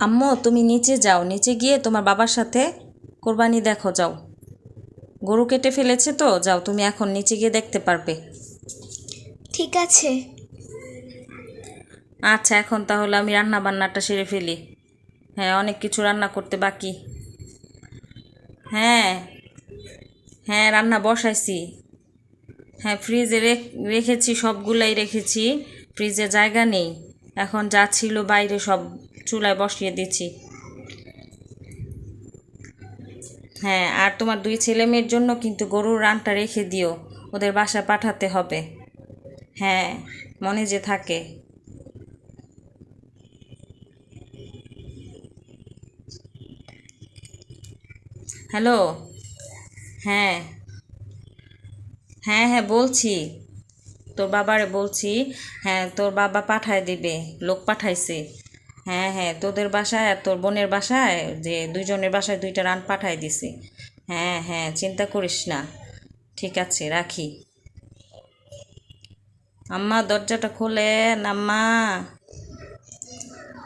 আম্মু তুমি নিচে যাও। নিচে গিয়ে তোমার বাবার সাথে কোরবানি দেখো যাও। গরু কেটে ফেলেছে তো যাও তুমি এখন নিচে গিয়ে দেখতে পারবে। ঠিক আছে। আচ্ছা এখন তাহলে আমি রান্না বান্নাটা সেরে ফেলি। হ্যাঁ অনেক কিছু রান্না করতে বাকি। হ্যাঁ হ্যাঁ রান্না বসাইছি। হ্যাঁ ফ্রিজে রেখ- রেখেছি সবগুলাই রেখেছি। ফ্রিজে জায়গা নেই। এখন যা ছিল বাইরে সব চুলায় বসিয়ে দিচ্ছি। হ্যাঁ আর তোমার দুই ছেলে মেয়ের জন্য কিন্তু গরুর রানটা রেখে দিও। ওদের বাসা পাঠাতে হবে। হ্যাঁ মনে যে থাকে। হ্যালো? হ্যাঁ। হ্যাঁ হ্যাঁ বলছি। তোর বাবারে বলছি হ্যাঁ তোর বাবা পাঠায় দিবে, লোক পাঠাইছে। হ্যাঁ হ্যাঁ তোদের বাসায় আর তোর বোনের বাসায় যে দুইজনের বাসায় দুইটা রান পাঠাই দিছি। হ্যাঁ হ্যাঁ চিন্তা করিস না। ঠিক আছে, রাখি। আম্মা, দরজাটা খোলেন, আম্মা।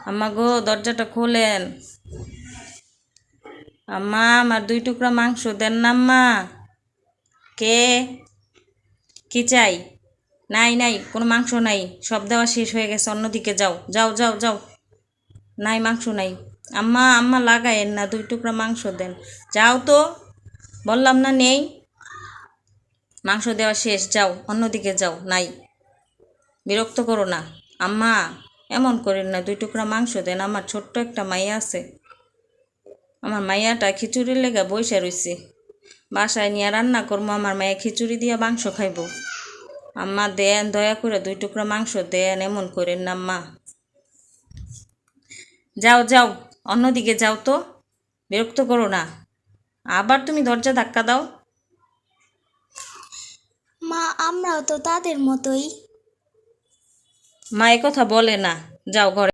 আম্মা গো, দরজাটা খোলেন। আম্মা, আমার দুই টুকরা মাংস দেন না, আম্মা। কে? কি চাই? নাই নাই, কোনো মাংস নাই। সব দেওয়া শেষ হয়ে গেছে, অন্যদিকে যাও। যাও যাও যাও। নাই মাংস নাই। আম্মা আম্মা লাগায়েন না, দুই টুকরা মাংস দেন। যাও তো। বললাম না নেই। মাংস দেওয়া শেষ, যাও, অন্যদিকে যাও, নাই। বিরক্ত করো না। আম্মা, এমন করেন না, দুই টুকরা মাংস দেন, আমার ছোট্ট একটা মাইয়া আছে। আমার মাইয়াটা খিচুড়ির লেগে বসে রইছে। বাসায় নিয়ে রান্না করব আমার মায়ে খিচুড়ি দিয়ে মাংস খাইব। আম্মা, দেন, দয়া করে দুই টুকরা মাংস দেন, এমন করেন না আম্মা। যাও যাও অন্যদিকে যাও তো। বিরক্ত করো না। আবার তুমি দরজা ধাক্কা দাও। মা আমরাও তো তাদের মতোই। মা কথা বলে না। যাও ঘরে।